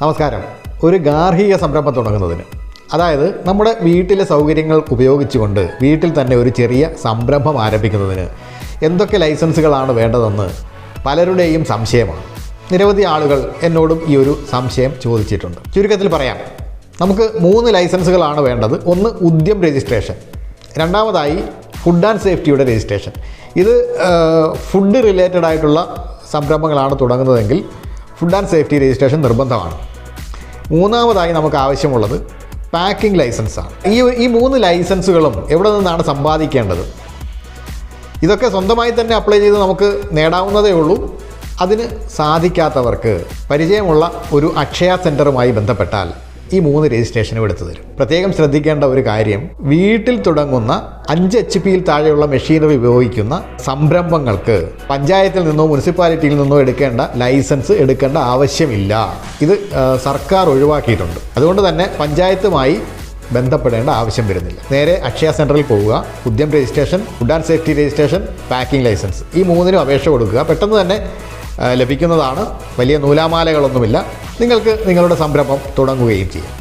നമസ്കാരം. ഒരു ഗാർഹിക സംരംഭം തുടങ്ങുന്നതിന്. അതായത് നമ്മുടെ വീട്ടിലെ സൗകര്യങ്ങൾ ഉപയോഗിച്ചുകൊണ്ട് വീട്ടിൽ തന്നെ ഒരു ചെറിയ സംരംഭം ആരംഭിക്കുന്നതിന് എന്തൊക്കെ ലൈസൻസുകളാണ് വേണ്ടതെന്ന് പലരുടെയും സംശയമാണ്. നിരവധി ആളുകൾ എന്നോടും ഈ ഒരു സംശയം ചോദിച്ചിട്ടുണ്ട്. ചുരുക്കത്തിൽ പറയാം. നമുക്ക് മൂന്ന് ലൈസൻസുകളാണ് വേണ്ടത്. ഒന്ന് ഉദ്യം രജിസ്ട്രേഷൻ. രണ്ടാമതായി ഫുഡ് ആൻഡ് സേഫ്റ്റിയുടെ രജിസ്ട്രേഷൻ. ഇത് ഫുഡ് റിലേറ്റഡ് ആയിട്ടുള്ള സംരംഭങ്ങളാണ് തുടങ്ങുന്നതെങ്കിൽ ഫുഡ് ആൻഡ് സേഫ്റ്റി രജിസ്ട്രേഷൻ നിർബന്ധമാണ്. മൂന്നാമതായി നമുക്ക് ആവശ്യമുള്ളത് പാക്കിംഗ് ലൈസൻസാണ് ഈ ഈ മൂന്ന് ലൈസൻസുകളും എവിടെ നിന്നാണ് സമ്പാദിക്കേണ്ടത്? ഇതൊക്കെ സ്വന്തമായി തന്നെ അപ്ലൈ ചെയ്ത് നമുക്ക് നേടാവുന്നതേ ഉള്ളൂ. അതിന് സാധിക്കാത്തവർക്ക് പരിചയമുള്ള ഒരു അക്ഷയ സെന്ററുമായി ബന്ധപ്പെട്ടാൽ ഈ മൂന്ന് രജിസ്ട്രേഷനും എടുത്തു തരും. പ്രത്യേകം ശ്രദ്ധിക്കേണ്ട ഒരു കാര്യം വീട്ടിൽ തുടങ്ങുന്ന അഞ്ച് എച്ച് പിയിൽ താഴെയുള്ള മെഷീനറി ഉപയോഗിക്കുന്ന സംരംഭങ്ങൾക്ക് പഞ്ചായത്തിൽ നിന്നോ മുനിസിപ്പാലിറ്റിയിൽ നിന്നോ എടുക്കേണ്ട ലൈസൻസ് എടുക്കേണ്ട ആവശ്യമില്ല. ഇത് സർക്കാർ ഒഴിവാക്കിയിട്ടുണ്ട്. അതുകൊണ്ട് തന്നെ പഞ്ചായത്തുമായി ബന്ധപ്പെടേണ്ട ആവശ്യം വരുന്നില്ല. നേരെ അക്ഷയ സെന്ററിൽ പോവുക Udyam registration food and safety registration packing license. ഈ മൂന്നിനും അപേക്ഷ കൊടുക്കുക. പെട്ടെന്ന് തന്നെ ലഭിക്കുന്നതാണ്. വലിയ നൂലാമാലകളൊന്നുമില്ല. നിങ്ങൾക്ക് നിങ്ങളുടെ സംരംഭം തുടങ്ങുകയും ചെയ്യാം.